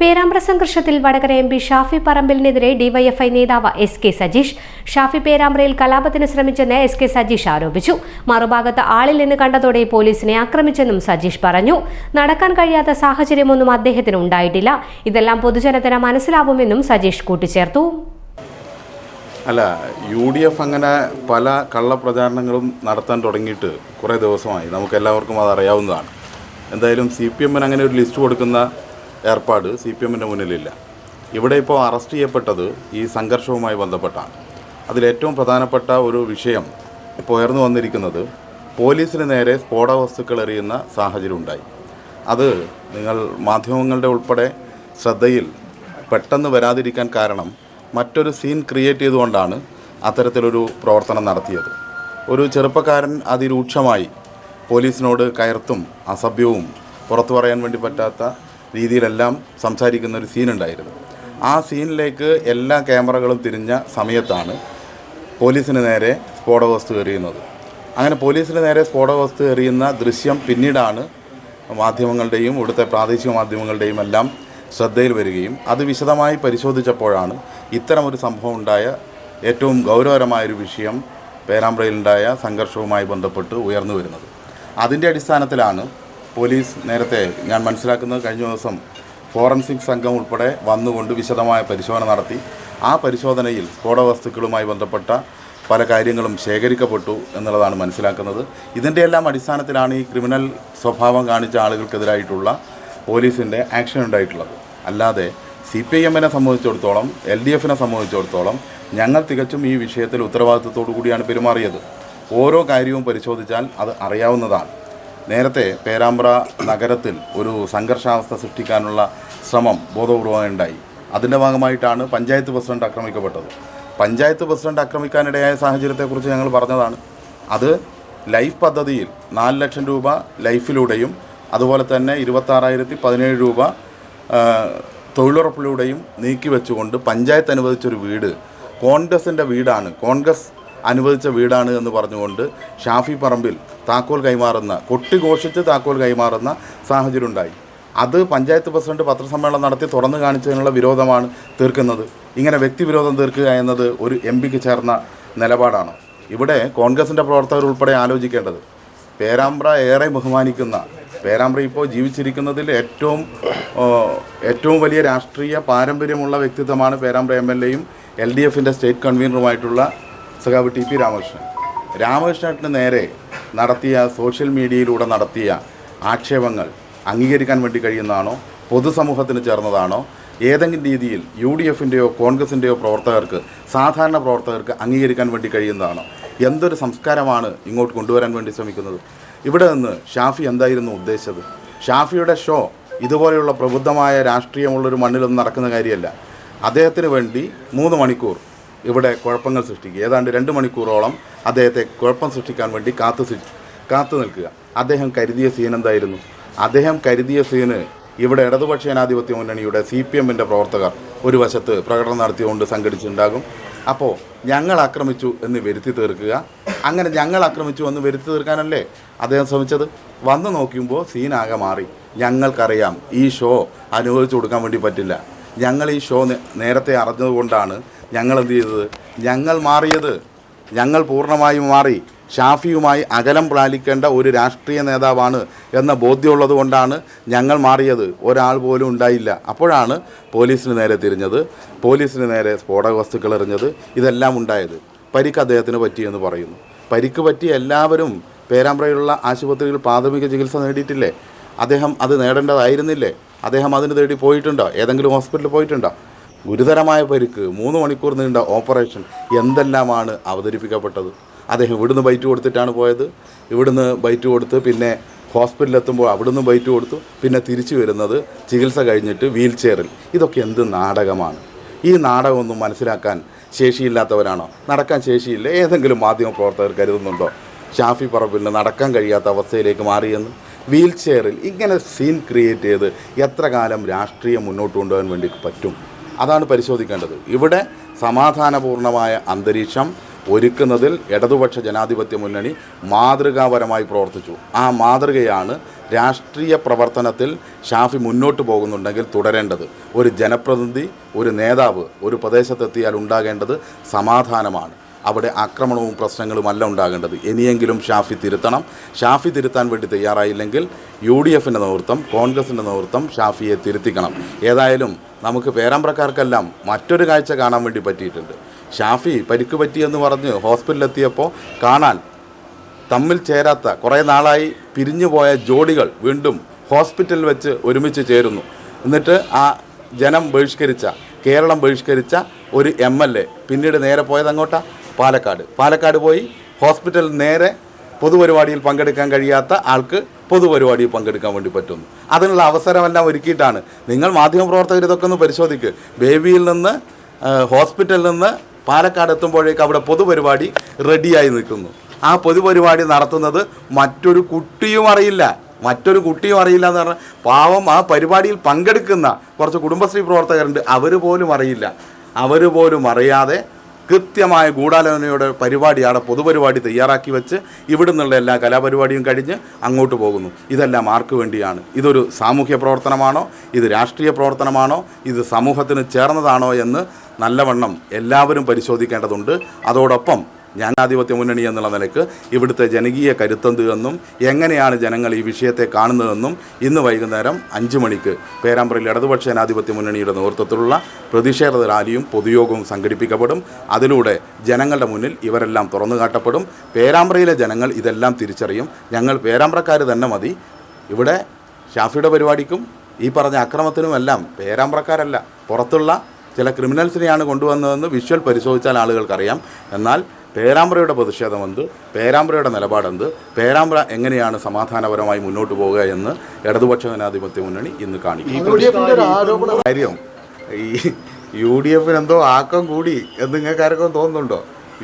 പേരാമ്പ്ര സംഘർഷത്തിൽ Vadakara M P Shafi പറമ്പിലിനെതിരെ DYFI നേതാവ് എസ് കെ സജീഷ് ഷാഫി പേരാമ്പ്രയിൽ കലാപത്തിന് ശ്രമിച്ചെന്ന് എസ് കെ സജീഷ് ആരോപിച്ചു. മറുഭാഗത്ത് ആളില്ലെന്ന് കണ്ടതോടെ പോലീസിനെ ആക്രമിച്ചെന്നും സജീഷ് പറഞ്ഞു. നടക്കാൻ കഴിയാത്ത സാഹചര്യമൊന്നും അദ്ദേഹത്തിന് ഉണ്ടായിട്ടില്ല. ഇതെല്ലാം പൊതുജനത്തിന് മനസ്സിലാവുമെന്നും സജീഷ് കൂട്ടിച്ചേർത്തു. അല്ല യു ഡി എഫ് അങ്ങനെ പല കള്ളപ്രചാരണങ്ങളും നടത്താൻ തുടങ്ങിയിട്ട് കുറേ ദിവസമായി. നമുക്കെല്ലാവർക്കും അത് അറിയാവുന്നതാണ് എന്തായാലും സി പി എമ്മിന് അങ്ങനെ ഒരു ലിസ്റ്റ് കൊടുക്കുന്ന ഏർപ്പാട് സി പി എമ്മിന്റെ മുന്നിലില്ല. ഇവിടെ ഇപ്പോൾ അറസ്റ്റ് ചെയ്യപ്പെട്ടത് ഈ സംഘർഷവുമായി ബന്ധപ്പെട്ടാണ്. അതിലേറ്റവും പ്രധാനപ്പെട്ട ഒരു വിഷയം ഇപ്പോൾ ഉയർന്നു വന്നിരിക്കുന്നത് പോലീസിന് നേരെ സ്ഫോടവസ്തുക്കൾ എറിയുന്ന സാഹചര്യം ഉണ്ടായി. അത് നിങ്ങൾ മാധ്യമങ്ങളുടെ ഉൾപ്പെടെ ശ്രദ്ധയിൽ പെട്ടെന്ന് വരാതിരിക്കാൻ കാരണം മറ്റൊരു സീൻ ക്രിയേറ്റ് ചെയ്തുകൊണ്ടാണ് അത്തരത്തിലൊരു പ്രവർത്തനം നടത്തിയത്. ഒരു ചെറുപ്പക്കാരൻ അതിരൂക്ഷമായി പോലീസിനോട് കയർത്തും അസഭ്യവും പുറത്തു പറയാൻ വേണ്ടി പറ്റാത്ത രീതിയിലെല്ലാം സംസാരിക്കുന്ന ഒരു സീൻ ഉണ്ടായിരുന്നു ആ സീനിലേക്ക് എല്ലാ ക്യാമറകളും തിരിഞ്ഞ സമയത്താണ് പോലീസിന് നേരെ സ്ഫോടക വസ്തു എറിയുന്നത്. അങ്ങനെ പോലീസിന് നേരെ സ്ഫോടക വസ്തു എറിയുന്ന ദൃശ്യം പിന്നീടാണ് മാധ്യമങ്ങളുടെയും ഇവിടുത്തെ പ്രാദേശിക മാധ്യമങ്ങളുടെയും എല്ലാം ശ്രദ്ധയിൽ വരികയും അത് വിശദമായി പരിശോധിച്ചപ്പോഴാണ് ഇത്തരമൊരു സംഭവം ഉണ്ടായ ഏറ്റവും ഗൗരവകരമായൊരു വിഷയം പേരാമ്പ്രയിലുണ്ടായ സംഘർഷവുമായി ബന്ധപ്പെട്ട് ഉയർന്നു വരുന്നത്. അതിന്റെ അടിസ്ഥാനത്തിലാണ് പോലീസ് നേരത്തെ ഞാൻ മനസ്സിലാക്കുന്നത് കഴിഞ്ഞ ദിവസം ഫോറൻസിക് സംഘം ഉൾപ്പെടെ വന്നുകൊണ്ട് വിശദമായ പരിശോധന നടത്തി. ആ പരിശോധനയിൽ സ്ഫോടവസ്തുക്കളുമായി ബന്ധപ്പെട്ട പല കാര്യങ്ങളും ശേഖരിക്കപ്പെട്ടു എന്നുള്ളതാണ് മനസ്സിലാക്കുന്നത്. ഇതിന്റെ എല്ലാം അടിസ്ഥാനത്തിലാണ് ഈ ക്രിമിനൽ സ്വഭാവം കാണിച്ച ആളുകൾക്കെതിരായിട്ടുള്ള പോലീസിന്റെ ആക്ഷൻ ഉണ്ടായിട്ടുള്ളത്. അല്ലാതെ സി പി ഐ എമ്മിനെ സംബന്ധിച്ചിടത്തോളം എൽ ഡി എഫിനെ സംബന്ധിച്ചിടത്തോളം ഞങ്ങൾ തികച്ചും ഈ വിഷയത്തിൽ ഉത്തരവാദിത്വത്തോടു കൂടിയാണ് പെരുമാറിയത്. ഓരോ കാര്യവും പരിശോധിച്ചാൽ അത് അറിയാവുന്നതാണ്. നേരത്തെ പേരാമ്പ്ര നഗരത്തിൽ ഒരു സംഘർഷാവസ്ഥ സൃഷ്ടിക്കാനുള്ള ശ്രമം ബോധപൂർവമായി ഉണ്ടായി അതിന്റെ ഭാഗമായിട്ടാണ് പഞ്ചായത്ത് പ്രസിഡന്റ് ആക്രമിക്കപ്പെട്ടത്. പഞ്ചായത്ത് പ്രസിഡന്റ് ആക്രമിക്കാനിടയായ സാഹചര്യത്തെക്കുറിച്ച് ഞങ്ങൾ പറഞ്ഞതാണ്. അത് ലൈഫ് പദ്ധതിയിൽ നാല് ലക്ഷം രൂപ ലൈഫിലൂടെയും അതുപോലെ തന്നെ ഇരുപത്താറായിരത്തി പതിനേഴ് രൂപ തൊഴിലുറപ്പിലൂടെയും നീക്കി വെച്ചുകൊണ്ട് പഞ്ചായത്ത് അനുവദിച്ചൊരു വീട് കോൺഗ്രസിന്റെ വീടാണ്. കോൺഗ്രസ് അനുവദിച്ച വീടാണ് എന്ന് പറഞ്ഞുകൊണ്ട് ഷാഫി പറമ്പിൽ താക്കോൽ കൈമാറുന്ന കൊട്ടിഘോഷിച്ച് താക്കോൽ കൈമാറുന്ന സാഹചര്യം ഉണ്ടായി. അത് പഞ്ചായത്ത് പ്രസിഡന്റ് പത്രസമ്മേളനം നടത്തി തുറന്നു കാണിച്ചതിനുള്ള വിരോധമാണ് തീർക്കുന്നത്. ഇങ്ങനെ വ്യക്തിവിരോധം തീർക്കുക എന്നത് ഒരു എം പിക്ക് ചേർന്ന നിലപാടാണ്. ഇവിടെ കോൺഗ്രസിന്റെ പ്രവർത്തകർ ഉൾപ്പെടെ ആലോചിക്കേണ്ടത് പേരാമ്പ്ര ഏറെ ബഹുമാനിക്കുന്ന പേരാമ്പ്ര ഇപ്പോൾ ജീവിച്ചിരിക്കുന്നതിൽ ഏറ്റവും ഏറ്റവും വലിയ രാഷ്ട്രീയ പാരമ്പര്യമുള്ള വ്യക്തിത്വമാണ് പേരാമ്പ്ര എം എൽ എയും എൽ ഡി എഫിന്റെ സ്റ്റേറ്റ് കൺവീനറുമായിട്ടുള്ള സഖാവ് ടി പി രാമകൃഷ്ണൻ. രാമകൃഷ്ണന് നേരെ നടത്തിയ സോഷ്യൽ മീഡിയയിലൂടെ നടത്തിയ ആക്ഷേപങ്ങൾ അംഗീകരിക്കാൻ വേണ്ടി കഴിയുന്നതാണോ? പൊതുസമൂഹത്തിന് ചേർന്നതാണോ? ഏതെങ്കിലും രീതിയിൽ യു ഡി എഫിന്റെയോ കോൺഗ്രസിന്റെയോ പ്രവർത്തകർക്ക് സാധാരണ പ്രവർത്തകർക്ക് അംഗീകരിക്കാൻ വേണ്ടി കഴിയുന്നതാണോ? എന്തൊരു സംസ്കാരമാണ് ഇങ്ങോട്ട് കൊണ്ടുവരാൻ വേണ്ടി ശ്രമിക്കുന്നത്? ഇവിടെ നിന്ന് ഷാഫി എന്തായിരുന്നു ഉദ്ദേശിച്ചത്? ഷാഫിയുടെ ഷോ ഇതുപോലെയുള്ള പ്രബുദ്ധമായ രാഷ്ട്രീയമുള്ളൊരു മണ്ണിലൊന്നും നടക്കുന്ന കാര്യമല്ല. അദ്ദേഹത്തിന് വേണ്ടി മൂന്ന് മണിക്കൂർ ഇവിടെ കുഴപ്പങ്ങൾ സൃഷ്ടിക്കുക. ഏതാണ്ട് രണ്ട് മണിക്കൂറോളം അദ്ദേഹത്തെ കുഴപ്പം സൃഷ്ടിക്കാൻ വേണ്ടി കാത്തു കാത്തു നിൽക്കുക. അദ്ദേഹം കരുതിയ സീൻ എന്തായിരുന്നു? അദ്ദേഹം കരുതിയ സീന് ഇവിടെ ഇടതുപക്ഷ ജനാധിപത്യ മുന്നണിയുടെ സി പി എമ്മിന്റെ പ്രവർത്തകർ ഒരു വശത്ത് പ്രകടനം നടത്തിയുകൊണ്ട് സംഘടിച്ചിട്ടുണ്ടാകും. അപ്പോൾ ഞങ്ങൾ ആക്രമിച്ചു എന്ന് വരുത്തി തീർക്കുക. അങ്ങനെ ഞങ്ങൾ ആക്രമിച്ചു എന്ന് വരുത്തി തീർക്കാനല്ലേ അദ്ദേഹം ശ്രമിച്ചത്? വന്നു നോക്കുമ്പോൾ സീനാകെ മാറി. ഞങ്ങൾക്കറിയാം ഈ ഷോ അനുവദിച്ചു കൊടുക്കാൻ വേണ്ടി പറ്റില്ല. ഞങ്ങൾ ഈ ഷോ നേരത്തെ അറിഞ്ഞതുകൊണ്ടാണ് ഞങ്ങൾ എന്ത് ചെയ്തത്? ഞങ്ങൾ മാറിയത്. ഞങ്ങൾ പൂർണമായും മാറി. ഷാഫിയുമായി അകലം പാലിക്കേണ്ട ഒരു രാഷ്ട്രീയ നേതാവാണ് എന്ന ബോധ്യമുള്ളത് കൊണ്ടാണ് ഞങ്ങൾ മാറിയത്. ഒരാൾ പോലും ഉണ്ടായില്ല. അപ്പോഴാണ് പോലീസിന് നേരെ തിരിഞ്ഞത്. പോലീസിന് നേരെ സ്ഫോടക വസ്തുക്കൾ എറിഞ്ഞത്. ഇതെല്ലാം ഉണ്ടായത്. പരിക്ക് അദ്ദേഹത്തിന് പറ്റിയെന്ന് പറയുന്നു. പരിക്ക് പറ്റിയ എല്ലാവരും പേരാമ്പ്രയിലുള്ള ആശുപത്രിയിൽ പ്രാഥമിക ചികിത്സ നേടിയിട്ടില്ലേ? അദ്ദേഹം അത് നേടേണ്ടതായിരുന്നില്ലേ? അദ്ദേഹം അതിന് തേടി പോയിട്ടുണ്ടോ? ഏതെങ്കിലും ഹോസ്പിറ്റലിൽ പോയിട്ടുണ്ടോ? ഗുരുതരമായ പരിക്ക് മൂന്ന് മണിക്കൂർ നീണ്ട ഓപ്പറേഷൻ എന്തെല്ലാമാണ് അവതരിപ്പിക്കപ്പെട്ടത്? അദ്ദേഹം ഇവിടുന്ന് ബൈറ്റ് കൊടുത്തിട്ടാണ് പോയത്. ഇവിടുന്ന് ബൈറ്റ് കൊടുത്ത് പിന്നെ ഹോസ്പിറ്റലിൽ എത്തുമ്പോൾ അവിടുന്ന് ബൈറ്റ് കൊടുത്തു. പിന്നെ തിരിച്ചു വരുന്നത് ചികിത്സ കഴിഞ്ഞിട്ട് വീൽ ചെയറിൽ ഇതൊക്കെ എന്ത് നാടകമാണ്? ഈ നാടകമൊന്നും മനസ്സിലാക്കാൻ ശേഷിയില്ലാത്തവരാണോ? നടക്കാൻ ശേഷിയില്ല. ഏതെങ്കിലും മാധ്യമ പ്രവർത്തകർ കരുതുന്നുണ്ടോ? ഷാഫി പറമ്പിലിന് നടക്കാൻ കഴിയാത്ത അവസ്ഥയിലേക്ക് മാറിയെന്ന്? വീൽ ചെയറിൽ ഇങ്ങനെ സീൻ ക്രിയേറ്റ് ചെയ്ത് എത്ര കാലം രാഷ്ട്രീയം മുന്നോട്ട് കൊണ്ടുപോകാൻ വേണ്ടി പറ്റും? അതാണ് പരിശോധിക്കേണ്ടത്. ഇവിടെ സമാധാനപൂർണമായ അന്തരീക്ഷം ഒരുക്കുന്നതിൽ ഇടതുപക്ഷ ജനാധിപത്യ മുന്നണി മാതൃകാപരമായി പ്രവർത്തിച്ചു. ആ മാതൃകയാണ് രാഷ്ട്രീയ പ്രവർത്തനത്തിൽ ഷാഫി മുന്നോട്ട് പോകുന്നുണ്ടെങ്കിൽ തുടരേണ്ടത്. ഒരു ജനപ്രതിനിധി ഒരു നേതാവ് ഒരു പ്രദേശത്തെത്തിയാൽ ഉണ്ടാകേണ്ടത് സമാധാനമാണ്. അവിടെ ആക്രമണവും പ്രശ്നങ്ങളുമല്ല ഉണ്ടാകേണ്ടത്. ഇനിയെങ്കിലും ഷാഫി തിരുത്തണം. ഷാഫി തിരുത്താൻ വേണ്ടി തയ്യാറായില്ലെങ്കിൽ യു ഡി എഫിന്റെ നേതൃത്വം കോൺഗ്രസിന്റെ നേതൃത്വം ഷാഫിയെ തിരുത്തിക്കണം. ഏതായാലും നമുക്ക് പേരാമ്പ്രക്കാർക്കെല്ലാം മറ്റൊരു കാഴ്ച കാണാൻ വേണ്ടി പറ്റിയിട്ടുണ്ട്. ഷാഫി പരിക്ക് പറ്റിയെന്ന് പറഞ്ഞ് ഹോസ്പിറ്റലിലെത്തിയപ്പോൾ കാണാൻ തമ്മിൽ ചേരാത്ത കുറേ നാളായി പിരിഞ്ഞുപോയ ജോഡികൾ വീണ്ടും ഹോസ്പിറ്റലിൽ വെച്ച് ഒരുമിച്ച് ചേരുന്നു. എന്നിട്ട് ആ ജനം ബഹിഷ്കരിച്ച കേരളം ബഹിഷ്കരിച്ച ഒരു എം. പിന്നീട് നേരെ പോയത് അങ്ങോട്ടാ? പാലക്കാട്. പാലക്കാട് പോയി ഹോസ്പിറ്റലിൽ നേരെ പൊതുപരിപാടിയിൽ പങ്കെടുക്കാൻ കഴിയാത്ത ആൾക്ക് പൊതുപരിപാടിയിൽ പങ്കെടുക്കാൻ വേണ്ടി പറ്റുന്നു. അതിനുള്ള അവസരമെല്ലാം ഒരുക്കിയിട്ടാണ്. നിങ്ങൾ മാധ്യമപ്രവർത്തകർ ഇതൊക്കെ ഒന്ന് പരിശോധിക്ക്. ബേബിയിൽ നിന്ന് ഹോസ്പിറ്റലിൽ നിന്ന് പാലക്കാട് എത്തുമ്പോഴേക്ക് അവിടെ പൊതുപരിപാടി റെഡിയായി നിൽക്കുന്നു. ആ പൊതുപരിപാടി നടത്തുന്നത് മറ്റൊരു കുട്ടിയും അറിയില്ല. മറ്റൊരു കുട്ടിയും അറിയില്ല എന്ന് പറഞ്ഞാൽ പാവം ആ പരിപാടിയിൽ പങ്കെടുക്കുന്ന കുറച്ച് കുടുംബശ്രീ പ്രവർത്തകരുണ്ട്. അവർ പോലും അറിയില്ല. അവർ പോലും അറിയാതെ കൃത്യമായ ഗൂഢാലോചനയുടെ പരിപാടിയാണ് പൊതുപരിപാടി തയ്യാറാക്കി വെച്ച് ഇവിടെ നിന്നുള്ള എല്ലാ കലാപരിപാടിയും കഴിഞ്ഞ് അങ്ങോട്ട് പോകുന്നു. ഇതെല്ലാം ആർക്ക് വേണ്ടിയാണ്? ഇതൊരു സാമൂഹ്യ പ്രവർത്തനമാണോ? ഇത് രാഷ്ട്രീയ പ്രവർത്തനമാണോ? ഇത് സമൂഹത്തിന് ചേർന്നതാണോ എന്ന് നല്ലവണ്ണം എല്ലാവരും പരിശോധിക്കേണ്ടതുണ്ട്. അതോടൊപ്പം ജനാധിപത്യ മുന്നണി എന്നുള്ള നിലയ്ക്ക് ഇവിടുത്തെ ജനകീയ കരുത്തന്ത് എന്നും എങ്ങനെയാണ് ജനങ്ങൾ ഈ വിഷയത്തെ കാണുന്നതെന്നും ഇന്ന് വൈകുന്നേരം അഞ്ച് മണിക്ക് പേരാമ്പ്രയിൽ ഇടതുപക്ഷ ജനാധിപത്യ മുന്നണിയുടെ നേതൃത്വത്തിലുള്ള പ്രതിഷേധ റാലിയും പൊതുയോഗവും സംഘടിപ്പിക്കപ്പെടും. അതിലൂടെ ജനങ്ങളുടെ മുന്നിൽ ഇവരെല്ലാം തുറന്നു കാട്ടപ്പെടും. പേരാമ്പ്രയിലെ ജനങ്ങൾ ഇതെല്ലാം തിരിച്ചറിയും. ഞങ്ങൾ പേരാമ്പ്രക്കാർ തന്നെ മതി. ഇവിടെ ഷാഫിയുടെ പരിപാടിക്കും ഈ പറഞ്ഞ അക്രമത്തിനുമെല്ലാം പേരാമ്പ്രക്കാരല്ല. പുറത്തുള്ള ചില ക്രിമിനൽസിനെയാണ് കൊണ്ടുവന്നതെന്ന് വിഷ്വൽ പരിശോധിച്ചാൽ ആളുകൾക്കറിയാം. എന്നാൽ പേരാമ്പ്രയുടെ പ്രതിഷേധം എന്ത് പേരാമ്പ്രയുടെ നിലപാടെന്ത്? പേരാമ്പ്ര എങ്ങനെയാണ് സമാധാനപരമായി മുന്നോട്ട് പോവുക എന്ന് ഇടതുപക്ഷ ജനാധിപത്യ മുന്നണി ഇന്ന് കാണിക്കും. യു ഒരു ആരോപണം കാര്യം ഈ യു ഡി എഫിന് എന്തോ ആക്കം കൂടി എന്ന് നിങ്ങൾക്ക് ആർക്കും തോന്നുന്നുണ്ടോ?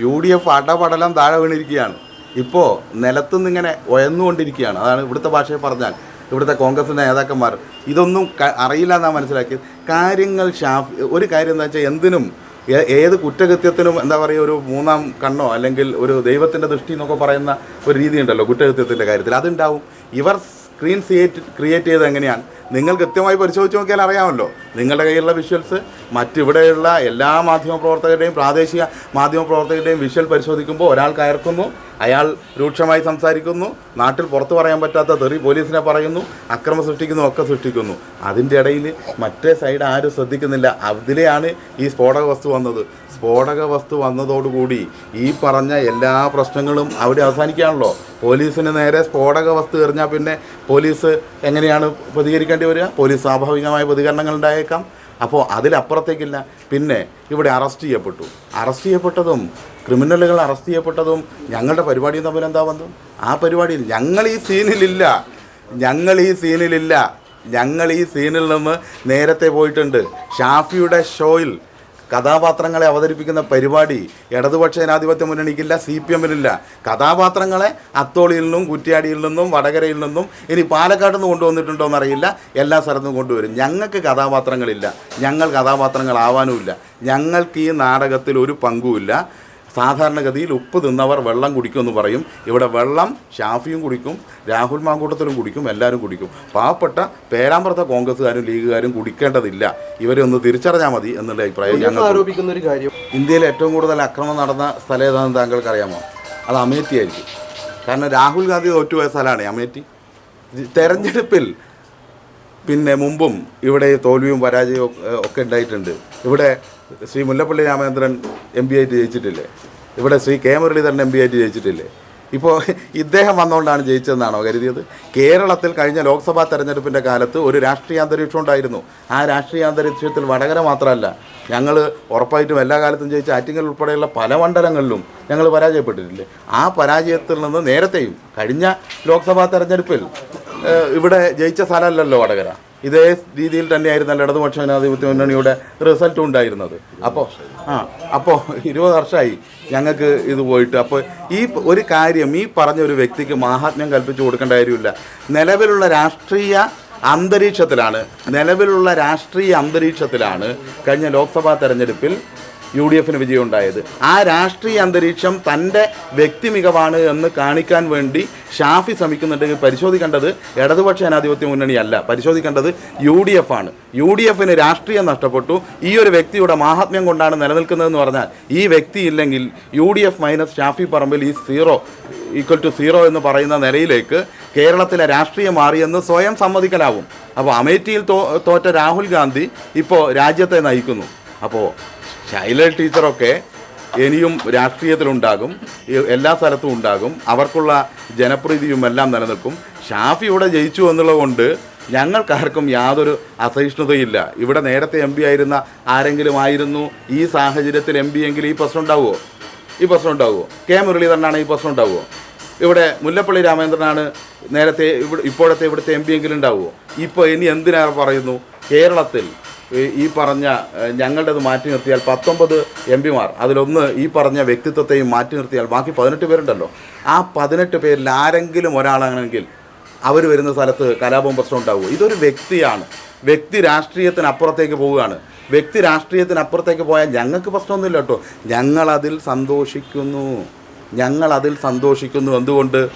യു ഡി എഫ് അടപടലം താഴെ വീണിരിക്കുകയാണ്. ഇപ്പോൾ നിലത്തുനിന്ന് ഇങ്ങനെ ഉയർന്നുകൊണ്ടിരിക്കുകയാണ്. അതാണ് ഇവിടുത്തെ ഭാഷയിൽ പറഞ്ഞാൽ. ഇവിടുത്തെ കോൺഗ്രസിന്റെ നേതാക്കന്മാർ. ഇതൊന്നും അറിയില്ല എന്നാണ് മനസ്സിലാക്കിയത്. കാര്യങ്ങൾ ഷാഫ് ഒരു കാര്യം എന്താ വെച്ചാൽ എന്തിനും ഏത് കുറ്റകൃത്യത്തിനും എന്താ പറയുക ഒരു മൂന്നാം കണ്ണോ അല്ലെങ്കിൽ ഒരു ദൈവത്തിന്റെ ദൃഷ്ടി എന്നൊക്കെ പറയുന്ന ഒരു രീതി ഉണ്ടല്ലോ കുറ്റകൃത്യത്തിന്റെ കാര്യത്തിൽ. അതുണ്ടാവും. ഇവർ സ്ക്രീൻ ക്രിയേറ്റ് ക്രിയേറ്റ് ചെയ്ത് എങ്ങനെയാണ്? നിങ്ങൾ കൃത്യമായി പരിശോധിച്ച് നോക്കിയാൽ അറിയാമല്ലോ. നിങ്ങളുടെ കയ്യിലുള്ള വിഷ്വൽസ് മറ്റിവിടെയുള്ള എല്ലാ മാധ്യമപ്രവർത്തകരുടെയും പ്രാദേശിക മാധ്യമപ്രവർത്തകരുടെയും വിഷ്വൽ പരിശോധിക്കുമ്പോൾ ഒരാൾ കയർക്കുന്നു അയാൾ രൂക്ഷമായി സംസാരിക്കുന്നു നാട്ടിൽ പുറത്തു പറയാൻ പറ്റാത്ത തെറി പോലീസിനെ പറയുന്നു അക്രമം സൃഷ്ടിക്കുന്നു ഒക്കെ സൃഷ്ടിക്കുന്നു. അതിന്റെ ഇടയിൽ മറ്റേ സൈഡ് ആരും ശ്രദ്ധിക്കുന്നില്ല. അതിലെയാണ് ഈ സ്ഫോടക വസ്തു വന്നത്. സ്ഫോടക വസ്തു വന്നതോടുകൂടി ഈ പറഞ്ഞ എല്ലാ പ്രശ്നങ്ങളും അവിടെ അവസാനിക്കുകയാണല്ലോ. പോലീസിന് നേരെ സ്ഫോടക വസ്തു എറിഞ്ഞാൽ പിന്നെ പോലീസ് എങ്ങനെയാണ് പ്രതികരിക്കേണ്ടി വരിക. പോലീസ് സ്വാഭാവികമായ പ്രതികരണങ്ങൾ ഉണ്ടായേക്കാം. അപ്പോൾ അതിലപ്പുറത്തേക്കില്ല. പിന്നെ ഇവിടെ അറസ്റ്റ് ചെയ്യപ്പെട്ടു. അറസ്റ്റ് ചെയ്യപ്പെട്ടതും ക്രിമിനലുകൾ അറസ്റ്റ് ചെയ്യപ്പെട്ടതും ഞങ്ങളുടെ പരിപാടിയും തമ്മിൽ എന്താ ബന്ധം? ആ പരിപാടിയിൽ ഞങ്ങൾ ഈ സീനിലില്ല. ഞങ്ങൾ ഈ സീനിലില്ല. ഞങ്ങൾ ഈ സീനിൽ നിന്ന് നേരത്തെ പോയിട്ടുണ്ട്. ഷാഫിയുടെ ഷോയിൽ കഥാപാത്രങ്ങളെ അവതരിപ്പിക്കുന്ന പരിപാടി ഇടതുപക്ഷ ജനാധിപത്യ മുന്നണിക്കില്ല സി പി എമ്മിനില്ല. കഥാപാത്രങ്ങളെ അത്തോളിയിൽ നിന്നും കുറ്റ്യാടിയിൽ നിന്നും വടകരയിൽ നിന്നും ഇനി പാലക്കാട് നിന്ന് കൊണ്ടുവന്നിട്ടുണ്ടോ എന്നറിയില്ല. എല്ലാ സ്ഥലത്തും കൊണ്ടുവരും. ഞങ്ങൾക്ക് കഥാപാത്രങ്ങളില്ല. ഞങ്ങൾ കഥാപാത്രങ്ങളാവാനുമില്ല. ഞങ്ങൾക്ക് ഈ നാടകത്തിൽ ഒരു പങ്കുമില്ല. സാധാരണഗതിയിൽ ഉപ്പ് തിന്നവർ വെള്ളം കുടിക്കുമെന്ന് പറയും. ഇവിടെ വെള്ളം ഷാഫിയും കുടിക്കും രാഹുൽ മാങ്കൂട്ടത്തിലും കുടിക്കും എല്ലാവരും കുടിക്കും. പാവപ്പെട്ട പേരാമ്പ്രത്തെ കോൺഗ്രസ്സുകാരും ലീഗുകാരും കുടിക്കേണ്ടതില്ല. ഇവരെ ഒന്ന് തിരിച്ചറിഞ്ഞാൽ മതി എന്നുള്ള അഭിപ്രായം ഞങ്ങൾ ആരോപിക്കുന്ന ഒരു കാര്യം. ഇന്ത്യയിൽ ഏറ്റവും കൂടുതൽ അക്രമം നടന്ന സ്ഥലം ഏതാണെന്ന് താങ്കൾക്ക് അറിയാമോ അത് അമേത്തി ആയിരിക്കും. കാരണം രാഹുൽ ഗാന്ധി തോറ്റുപോയ സ്ഥലമാണ് അമേത്തി. തെരഞ്ഞെടുപ്പിൽ പിന്നെ മുമ്പും ഇവിടെ തോൽവിയും പരാജയവും ഒക്കെ- ഒക്കെ ഉണ്ടായിട്ടുണ്ട്. ഇവിടെ ശ്രീ മുല്ലപ്പള്ളി രാമചന്ദ്രൻ എം പി ആയിട്ട് ജയിച്ചിട്ടില്ലേ? ഇവിടെ Shri K Muraleedharan M P ആയിട്ട് ജയിച്ചിട്ടില്ലേ? ഇപ്പോൾ ഇദ്ദേഹം വന്നുകൊണ്ടാണ് ജയിച്ചതെന്നാണോ കരുതിയത്? കേരളത്തിൽ കഴിഞ്ഞ ലോക്സഭാ തെരഞ്ഞെടുപ്പിന്റെ കാലത്ത് ഒരു രാഷ്ട്രീയ അന്തരീക്ഷം ഉണ്ടായിരുന്നു. ആ രാഷ്ട്രീയ അന്തരീക്ഷത്തിൽ വടകര മാത്രമല്ല ഞങ്ങൾ ഉറപ്പായിട്ടും എല്ലാ കാലത്തും ജയിച്ച ആറ്റിങ്ങൽ ഉൾപ്പെടെയുള്ള പല മണ്ഡലങ്ങളിലും ഞങ്ങൾ പരാജയപ്പെട്ടിട്ടില്ലേ? ആ പരാജയത്തിൽ നിന്ന് നേരത്തെയും കഴിഞ്ഞ ലോക്സഭാ തെരഞ്ഞെടുപ്പിൽ ഇവിടെ ജയിച്ച സ്ഥലമല്ലല്ലോ വടകര. ഇതേ രീതിയിൽ തന്നെയായിരുന്നല്ലോ ഇടതുപക്ഷ ജനാധിപത്യ മുന്നണിയുടെ റിസൾട്ടും ഉണ്ടായിരുന്നത്. അപ്പോൾ ആ അപ്പോൾ ഇരുപത് വർഷമായി ഞങ്ങൾക്ക് ഇത് പോയിട്ട്. അപ്പോൾ ഈ ഒരു കാര്യം ഈ പറഞ്ഞ ഒരു വ്യക്തിക്ക് മാഹാത്മ്യം കൽപ്പിച്ചു കൊടുക്കേണ്ട കാര്യമില്ല. നിലവിലുള്ള രാഷ്ട്രീയ അന്തരീക്ഷത്തിലാണ് നിലവിലുള്ള രാഷ്ട്രീയ അന്തരീക്ഷത്തിലാണ് കഴിഞ്ഞ ലോക്സഭാ തെരഞ്ഞെടുപ്പിൽ യു ഡി എഫിന് വിജയമുണ്ടായത്. ആ രാഷ്ട്രീയ അന്തരീക്ഷം തന്റെ വ്യക്തി മികവാണ് എന്ന് കാണിക്കാൻ വേണ്ടി ഷാഫി ശ്രമിക്കുന്നുണ്ടെങ്കിൽ പരിശോധിക്കേണ്ടത് ഇടതുപക്ഷ ജനാധിപത്യ മുന്നണിയല്ല. പരിശോധിക്കേണ്ടത് യു ഡി എഫ് ആണ്. യു ഡി എഫിന് രാഷ്ട്രീയം നഷ്ടപ്പെട്ടു. ഈ ഒരു വ്യക്തിയുടെ മാഹാത്മ്യം കൊണ്ടാണ് നിലനിൽക്കുന്നതെന്ന് പറഞ്ഞാൽ ഈ വ്യക്തി ഇല്ലെങ്കിൽ U D F minus Shafi Parambil ഈ സീറോ ഈക്വൽ ടു സീറോ എന്ന് പറയുന്ന നിലയിലേക്ക് കേരളത്തിലെ രാഷ്ട്രീയം മാറിയെന്ന് സ്വയം സമ്മതിക്കലാവും. അപ്പോൾ അമേഠിയിൽ തോറ്റ രാഹുൽ ഗാന്ധി ഇപ്പോൾ രാജ്യത്തെ നയിക്കുന്നു. അപ്പോൾ ശൈല ടീച്ചറൊക്കെ ഇനിയും രാഷ്ട്രീയത്തിലുണ്ടാകും എല്ലാ സ്ഥലത്തും ഉണ്ടാകും. അവർക്കുള്ള ജനപ്രീതിയും എല്ലാം നിലനിൽക്കും. ഷാഫി ഇവിടെ ജയിച്ചു എന്നുള്ളത് കൊണ്ട് ഞങ്ങൾക്കാർക്കും യാതൊരു അസഹിഷ്ണുതയില്ല. ഇവിടെ നേരത്തെ എം ആയിരുന്ന ആരെങ്കിലും ആയിരുന്നു ഈ സാഹചര്യത്തിൽ എം എങ്കിൽ ഈ പ്രശ്നം ഉണ്ടാവുമോ? ഈ പ്രശ്നം ഉണ്ടാവുമോ? കെ മുരളീധരനാണ് ഈ പ്രശ്നം ഉണ്ടാവുമോ? ഇവിടെ മുല്ലപ്പള്ളി രാമചന്ദ്രനാണ് നേരത്തെ ഇവിടെ ഇപ്പോഴത്തെ ഇവിടുത്തെ എം എങ്കിലും ഉണ്ടാവുമോ? ഇപ്പോൾ ഇനി എന്തിനാ പറയുന്നു? കേരളത്തിൽ ഈ- പറഞ്ഞ ഞങ്ങളുടേത് മാറ്റി നിർത്തിയാൽ പത്തൊമ്പത് എം പിമാർ. അതിലൊന്ന് ഈ പറഞ്ഞ വ്യക്തിത്വത്തെയും മാറ്റി നിർത്തിയാൽ ബാക്കി പതിനെട്ട് പേരുണ്ടല്ലോ. ആ പതിനെട്ട് പേരിൽ ആരെങ്കിലും ഒരാളാണെങ്കിൽ അവർ വരുന്ന സ്ഥലത്ത് കലാപം പ്രശ്നം ഉണ്ടാവുമോ? ഇതൊരു വ്യക്തിയാണ്. വ്യക്തി രാഷ്ട്രീയത്തിനപ്പുറത്തേക്ക് പോവുകയാണ്. വ്യക്തി രാഷ്ട്രീയത്തിനപ്പുറത്തേക്ക് പോയാൽ ഞങ്ങൾക്ക് പ്രശ്നമൊന്നുമില്ല കേട്ടോ. ഞങ്ങളതിൽ സന്തോഷിക്കുന്നു. ഞങ്ങളതിൽ സന്തോഷിക്കുന്നു എന്തുകൊണ്ട്?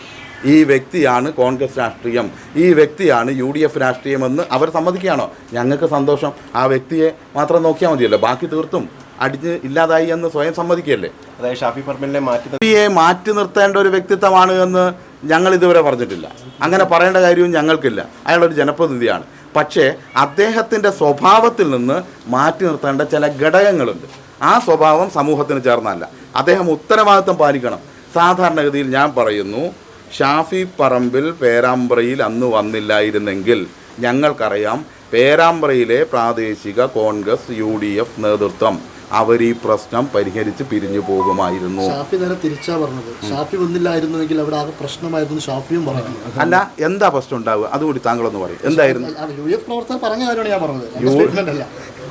ഈ വ്യക്തിയാണ് കോൺഗ്രസ് രാഷ്ട്രീയം. ഈ വ്യക്തിയാണ് യു ഡി എഫ് രാഷ്ട്രീയമെന്ന് അവർ സമ്മതിക്കുകയാണോ? ഞങ്ങൾക്ക് സന്തോഷം. ആ വ്യക്തിയെ മാത്രം നോക്കിയാൽ മതിയല്ലോ. ബാക്കി തീർത്തും അടിഞ്ഞ് ഇല്ലാതായി എന്ന് സ്വയം സമ്മതിക്കുകയല്ലേ? അതായത് ഷാഫി പറമ്പിലിനെ മാറ്റി വ്യക്തിയെ മാറ്റി നിർത്തേണ്ട ഒരു വ്യക്തിത്വമാണ് എന്ന് ഞങ്ങൾ ഇതുവരെ പറഞ്ഞിട്ടില്ല. അങ്ങനെ പറയേണ്ട കാര്യവും ഞങ്ങൾക്കില്ല. അയാളൊരു ജനപ്രതിനിധിയാണ്. പക്ഷേ അദ്ദേഹത്തിന്റെ സ്വഭാവത്തിൽ നിന്ന് മാറ്റി നിർത്തേണ്ട ചില ഘടകങ്ങളുണ്ട്. ആ സ്വഭാവം സമൂഹത്തിന് ചേർന്നല്ല അദ്ദേഹം ഉത്തരവാദിത്വം പാലിക്കണം. സാധാരണഗതിയിൽ ഞാൻ പറയുന്നു ഷാഫി പറമ്പിൽ പേരാമ്പ്രയിൽ അന്ന് വന്നില്ലായിരുന്നെങ്കിൽ ഞങ്ങൾക്കറിയാം പേരാമ്പ്രയിലെ പ്രാദേശിക കോൺഗ്രസ് യു ഡി എഫ് നേതൃത്വം അവർ ഈ പ്രശ്നം പരിഹരിച്ച് പിരിഞ്ഞു പോകുമായിരുന്നു. ഷാഫി നേരെ തിരിച്ചാ പറഞ്ഞത്. ഷാഫി വന്നില്ലായിരുന്നുവെങ്കിൽ അവിടെ ആകെ പ്രശ്നമായിരുന്നു ഷാഫിയും പറഞ്ഞു അല്ല എന്താ പ്രശ്നം ഉണ്ടാവുക? അതുകൂടി താങ്കളൊന്ന് പറയും. എന്തായിരുന്നു? യു എഫ് പ്രവർത്തകർ പറഞ്ഞ കാര്യമാണ് ഞാൻ പറഞ്ഞത്.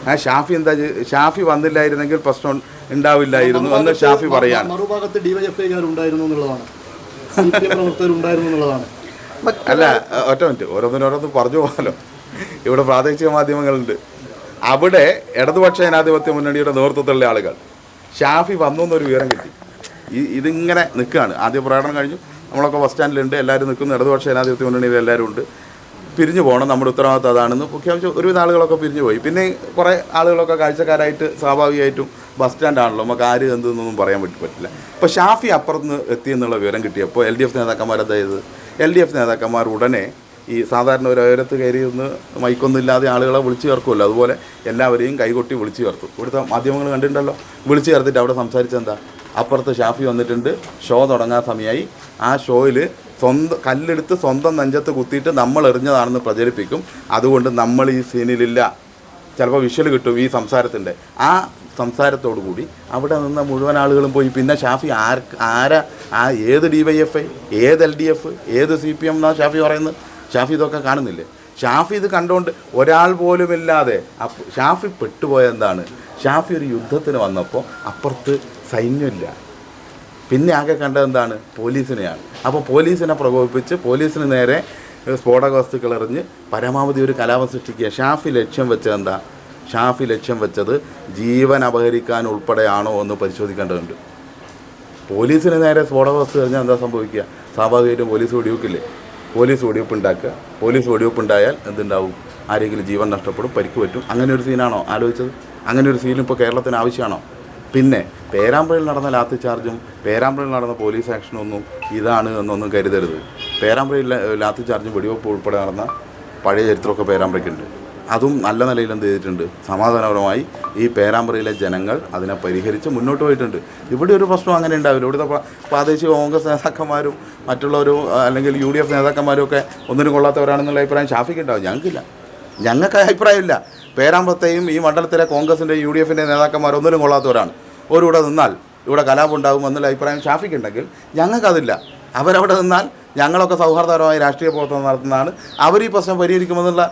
ആ ഷാഫി എന്താ ഷാഫി വന്നില്ലായിരുന്നെങ്കിൽ പ്രശ്നം ഉണ്ടാവില്ലായിരുന്നു എന്ന് ഷാഫി പറയാണ്. മറുഭാഗത്ത് ഡിവൈഎഫ്ഐക്കാർ ഉണ്ടായിരുന്നു എന്നുള്ളതാണ്. എന്നുള്ളതാണ്. അല്ല ഒറ്റ മിനിറ്റ്. ഓരോന്നിനോരോന്ന് പറഞ്ഞു പോകാലോ. ഇവിടെ പ്രാദേശിക മാധ്യമങ്ങളുണ്ട്. അവിടെ ഇടതുപക്ഷ ജനാധിപത്യ മുന്നണിയുടെ നേതൃത്വത്തിലുള്ള ആളുകൾ. ഷാഫി വന്നു എന്നൊരു വിവരം കിട്ടി. ഈ ഇതിങ്ങനെ നിൽക്കുകയാണ്. ആദ്യ പ്രകടനം കഴിഞ്ഞു. നമ്മളൊക്കെ ബസ് സ്റ്റാൻഡിലുണ്ട്. എല്ലാവരും നിൽക്കുന്നു. ഇടതുപക്ഷ ജനാധിപത്യ മുന്നണിയിൽ എല്ലാവരും ഉണ്ട്. പിരിഞ്ഞു പോകണം. നമ്മുടെ ഉത്തരവാദിത്വം അതാണെന്ന് പ്രഖ്യാപിച്ചു ഒരുവിധ ആളുകളൊക്കെ പിരിഞ്ഞു പോയി. പിന്നെ കുറേ ആളുകളൊക്കെ കാഴ്ചക്കാരായിട്ട് സ്വാഭാവികമായിട്ടും ബസ് സ്റ്റാൻഡാണല്ലോ നമുക്ക് ആര് എന്തെന്നൊന്നും പറയാൻ പറ്റി പറ്റില്ല. ഇപ്പോൾ ഷാഫി അപ്പുറത്ത് എത്തി എന്നുള്ള വിവരം കിട്ടിയപ്പോൾ എൽ ഡി എഫ് നേതാക്കന്മാർ അതായത് എൽ ഡി എഫ് നേതാക്കന്മാർ ഉടനെ ഈ സാധാരണ ഒരു ഉയരത്ത് കയറി ഒന്ന് മൈക്കൊന്നും ഇല്ലാതെ ആളുകളെ വിളിച്ചു ചേർക്കുമല്ലോ. അതുപോലെ എല്ലാവരെയും കൈകൊട്ടി വിളിച്ചു ചേർത്തു. ഇവിടുത്തെ മാധ്യമങ്ങൾ കണ്ടിട്ടുണ്ടല്ലോ. വിളിച്ചു ചേർത്തിട്ട് അവിടെ സംസാരിച്ചെന്താ അപ്പുറത്ത് ഷാഫി വന്നിട്ടുണ്ട്. ഷോ തുടങ്ങാൻ സമയമായി ആ ഷോയിൽ സ്വന്തം കല്ലെടുത്ത് സ്വന്തം നെഞ്ചത്ത് കുത്തിയിട്ട് നമ്മൾ എറിഞ്ഞതാണെന്ന് പ്രചരിപ്പിക്കും. അതുകൊണ്ട് നമ്മൾ ഈ സീനിലില്ല. ചിലപ്പോൾ വിഷ്വൽ കിട്ടും ഈ സംസാരത്തിന്റെ ആ സംസാരത്തോടു കൂടി അവിടെ നിന്ന മുഴുവൻ ആളുകളും പോയി. പിന്നെ ഷാഫി ആർ ആരാ ആ ഏത് ഡി വൈ എഫ് ഐ ഏത് എൽ ഡി എഫ് ഏത് സി പി എം എന്നാണ് ഷാഫി പറയുന്നത്? ഷാഫി ഇതൊക്കെ കാണുന്നില്ലേ? ഷാഫി ഇത് കണ്ടുകൊണ്ട് ഒരാൾ പോലുമില്ലാതെ ഷാഫി പെട്ടുപോയെന്താണ് ഷാഫി ഒരു യുദ്ധത്തിന് വന്നപ്പോൾ അപ്പുറത്ത് സൈന്യമില്ല. പിന്നെ ആകെ കണ്ടത് എന്താണ്? പോലീസിനെയാണ്. അപ്പോൾ പോലീസിനെ പ്രകോപിപ്പിച്ച് പോലീസിന് നേരെ സ്ഫോടക വസ്തുക്കൾ എറിഞ്ഞ് പരമാവധി ഒരു കലാപം സൃഷ്ടിക്കുക. ഷാഫി ലക്ഷ്യം വെച്ചത് എന്താ? ഷാഫി ലക്ഷ്യം വെച്ചത് ജീവൻ അപഹരിക്കാൻ ഉൾപ്പെടെയാണോ എന്ന് പരിശോധിക്കേണ്ടതുണ്ട്. പോലീസിന് നേരെ സ്ഫോടക വസ്തു എറിഞ്ഞാൽ എന്താ സംഭവിക്കുക? സ്വാഭാവികമായിട്ടും പോലീസ് വെടിവെക്കില്ലേ? പോലീസ് വെടിവെപ്പ് ഉണ്ടാക്കുക പോലീസ് വെടിവെപ്പ് ഉണ്ടായാൽ എന്തുണ്ടാവും? ആരെങ്കിലും ജീവൻ നഷ്ടപ്പെടും പരിക്ക് പറ്റും. അങ്ങനെ ഒരു സീനാണോ ആലോചിച്ചത്? അങ്ങനെ ഒരു സീനും ഇപ്പോൾ കേരളത്തിന് ആവശ്യമാണോ? പിന്നെ പേരാമ്പ്രയിൽ നടന്ന ലാത്തി ചാർജും പേരാമ്പ്രയിൽ നടന്ന പോലീസ് ആക്ഷനും ഒന്നും ഇതാണ് എന്നൊന്നും കരുതരുത്. പേരാമ്പ്രയിൽ ലാത്തി ചാർജും വെടിവെപ്പ് ഉൾപ്പെടെ നടന്ന പഴയ ചരിത്രമൊക്കെ പേരാമ്പ്രയ്ക്കുണ്ട്. അതും നല്ല നിലയിൽ എന്ത് ചെയ്തിട്ടുണ്ട്? സമാധാനപരമായി ഈ പേരാമ്പ്രയിലെ ജനങ്ങൾ അതിനെ പരിഹരിച്ച് മുന്നോട്ട് പോയിട്ടുണ്ട്. ഇവിടെ ഒരു പ്രശ്നം അങ്ങനെ ഉണ്ടാവില്ല. ഇവിടുത്തെ പ്ര- പ്രാദേശിക കോൺഗ്രസ് നേതാക്കന്മാരും മറ്റുള്ളവരും അല്ലെങ്കിൽ യു ഡി എഫ് നേതാക്കന്മാരും ഒക്കെ ഒന്നിനും കൊള്ളാത്തവരാണെന്നുള്ള അഭിപ്രായം ഷാഫിക്ക് ഉണ്ടാവും. ഞങ്ങൾക്കില്ല. ഞങ്ങൾക്ക് അഭിപ്രായമില്ല. പേരാമ്പ്രത്തെയും ഈ മണ്ഡലത്തിലെ കോൺഗ്രസിന്റെ യു ഡി എഫിന്റെ നേതാക്കന്മാർ ഒന്നിനും കൊള്ളാത്തവരാണ്. ഇവിടെ നിന്നാൽ ഇവിടെ കലാപം ഉണ്ടാകും എന്നുള്ള അഭിപ്രായം ഷാഫിക്കുണ്ടെങ്കിൽ ഞങ്ങൾക്കതില്ല. അവരവിടെ നിന്നാൽ ഞങ്ങളൊക്കെ സൗഹാർദ്ദപരമായി രാഷ്ട്രീയ പ്രവർത്തനം നടത്തുന്നതാണ്. അവർ ഈ പ്രശ്നം പരിഹരിക്കുമെന്നുള്ള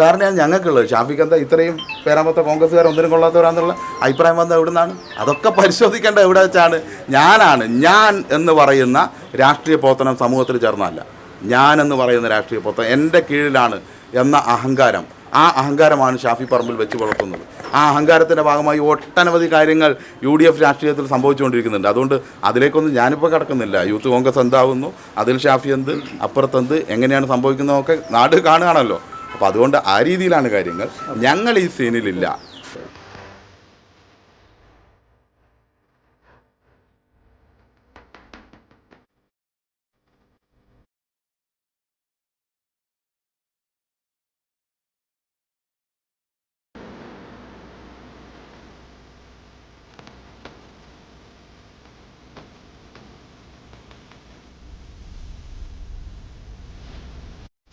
ധാരണയാണ് ഞങ്ങൾക്കുള്ളത്. ഷാഫിക്ക് എന്താ ഇത്രയും പേരാമത്തെ കോൺഗ്രസ്സുകാർ ഒന്നിനും കൊള്ളാത്തവരാണെന്നുള്ള അഭിപ്രായം വന്നത് എവിടെ നിന്നാണ് അതൊക്കെ പരിശോധിക്കേണ്ട എവിടെ വെച്ചാണ്? ഞാനാണ് ഞാൻ എന്ന് പറയുന്ന രാഷ്ട്രീയ പ്രവർത്തനം സമൂഹത്തിൽ ചേർന്നല്ല ഞാൻ എന്ന് പറയുന്ന രാഷ്ട്രീയ പ്രവർത്തനം എന്റെ കീഴിലാണ് എന്ന അഹങ്കാരം ആ അഹങ്കാരമാണ് ഷാഫി പറമ്പിൽ വെച്ച് വളർത്തുന്നത്. ആ അഹങ്കാരത്തിന്റെ ഭാഗമായി ഒട്ടനവധി കാര്യങ്ങൾ യു ഡി എഫ് രാഷ്ട്രീയത്തിൽ സംഭവിച്ചുകൊണ്ടിരിക്കുന്നുണ്ട്. അതുകൊണ്ട് അതിലേക്കൊന്നും ഞാനിപ്പോൾ കിടക്കുന്നില്ല. യൂത്ത് കോൺഗ്രസ് എന്താവുന്നു? അതിൽ ഷാഫി എന്ത്? അപ്പുറത്തെന്ത് എങ്ങനെയാണ് സംഭവിക്കുന്നതൊക്കെ നാട് കാണുകയാണല്ലോ. അപ്പോൾ അതുകൊണ്ട് ആ രീതിയിലാണ് കാര്യങ്ങൾ. ഞങ്ങൾ ഈ സീനിലില്ല.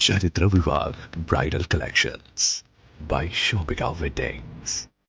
चरित्र विभाग bridal collections by Shobhika weddings